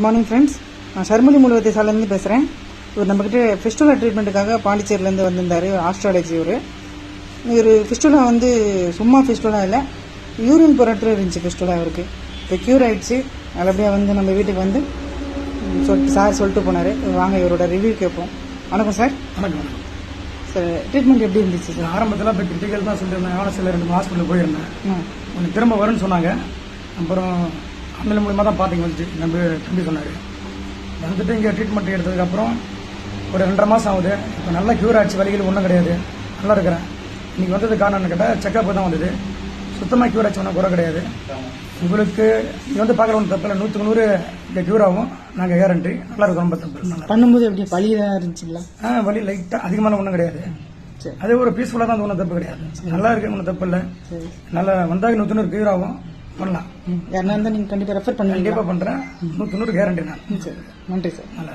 Good morning friends நான் ஷர்மிலி மூலவத்தி சாலேருந்து பேசுகிறேன் இவர் நம்மக்கிட்ட ஃபிஸ்டுலா ட்ரீட்மெண்ட்டுக்காக பாண்டிச்சேரியிலேருந்து வந்திருந்தார். ஆஸ்ட்ராலஜி இவர். இவர் ஃபிஸ்டுலா வந்து சும்மா ஃபிஸ்டுலா இல்லை. யூரின் புரட்டு இருந்துச்சு ஃபிஸ்டுலா இவருக்கு. இப்போ க்யூர் ஆயிடுச்சு. நல்லபடியாக வந்து நம்ம வீட்டுக்கு வந்து சொல்லிட்டு சார் சொல்லிட்டு போனார். வாங்க இவரோட ரிவ்யூ கேட்போம். வணக்கம் சார் வணக்கம் சார் ட்ரீட்மெண்ட் எப்படி இருந்துச்சு சார் ஆரம்பத்தில் இப்போ கிரிட்டிக்கல் தான் சொல்லியிருந்தேன். ஆனசில் ரெண்டு ஹாஸ்பிட்டல் போயிருந்தேன். கொஞ்சம் திரும்ப வரும்னு சொன்னாங்க. அப்புறம் அண்ணன் மூலியமாக தான் பார்த்தீங்க வந்துச்சு. நம்பி தம்பி சொன்னார். வந்துட்டு இங்கே ட்ரீட்மெண்ட் எடுத்ததுக்கப்புறம் ஒரு ரெண்டரை மாதம் ஆகுது. இப்போ நல்லா க்யூர் ஆச்சு. வலிகள் ஒன்றும் கிடையாது. நல்லா இருக்கிறேன். இன்னைக்கு வந்தது காரணம்னு கேட்டால் செக்கப் தான் வந்தது. சுத்தமாக க்யூர் ஆச்சு. ஒன்றும் குறை கிடையாது. உங்களுக்கு இங்கே வந்து பார்க்குற ஒன்றும் தப்பில்லை நூற்றுக்கு நூறு இங்கே க்யூர் ஆகும். நாங்கள் கேரண்டி நல்லா இருக்கும். ரொம்ப தப்பு. பண்ணும்போது எப்படி? வலியாக இருந்துச்சுங்களா? ஆ வலி லைட்டாக அதிகமான ஒன்றும் கிடையாது. சரி. அதே ஒரு பீஸ்ஃபுல்லாக தான் ஒன்றும் தப்பு கிடையாது. நல்லா இருக்கு ஒன்றும் தப்பு இல்லை. நல்லா வந்தாங்க நூற்றி நூறு கியூர் ஆகும். பண்ணலாம். யாருன்னா இருந்தால் நீங்கள் கண்டிப்பாக ரெஃபர் பண்ணுவீங்களா கண்டிப்பாக பண்ணுறேன் நூற்றி நூறு கேரண்டி நான். சரி. நன்றி சார். நல்லா